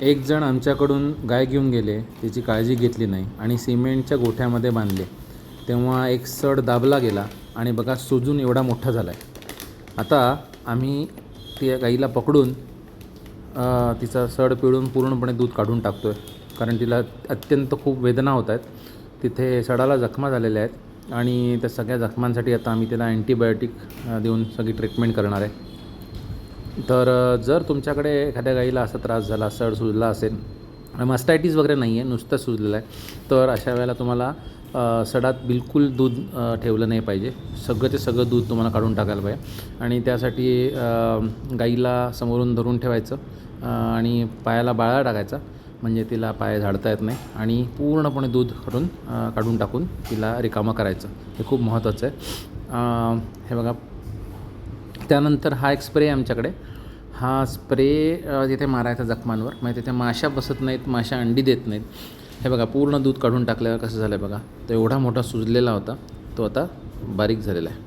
एक जण आमच्याकडून गाय घेऊन गेले तिची काळजी घेतली नाही आणि सिमेंटच्या गोठ्यामध्ये बांधले. तेव्हा एक सड दाबला गेला आणि बघा सुजून एवढा मोठा झाला आहे आता आम्ही त्या गाईला पकडून तिचा सड पिळून पूर्णपणे दूध काढून टाकतो आहे कारण तिला अत्यंत खूप वेदना होत आहेत. तिथे सडाला जखमा झालेल्या आहेत आणि त्या सगळ्या जखमांसाठी आता आम्ही तिला अँटीबायोटिक देऊन सगळी ट्रीटमेंट करणार आहे. तर जर तुमच्याकडे एखाद्या गाईला असा त्रास झाला सड सुजला असेल मस्टायटीस वगैरे नाही आहे नुसतं सुजलेलं आहे तर अशा वेळेला तुम्हाला सडात बिलकुल दूध ठेवलं नाही पाहिजे. सगळं ते सगळं दूध तुम्हाला काढून टाकायला पाहिजे. आणि त्यासाठी गाईला समोरून धरून ठेवायचं आणि पायाला बाळा टाकायचा म्हणजे तिला पाय झाडता येत नाही आणि पूर्णपणे दूध काढून काढून टाकून तिला रिकामं करायचं. हे खूप महत्त्वाचं आहे. हे बघा त्यानंतर हा एक स्प्रे आमच्याकडे. हा स्प्रे तिथे मारायचा जखमांवर. म्हणजे तिथे माशा बसत नाहीत माशा अंडी देत नाहीत. हे बघा पूर्ण दूध काढून टाकल्यावर कसं झालं आहे बघा तो एवढा मोठा सुजलेला होता तो आता बारीक झालेला आहे.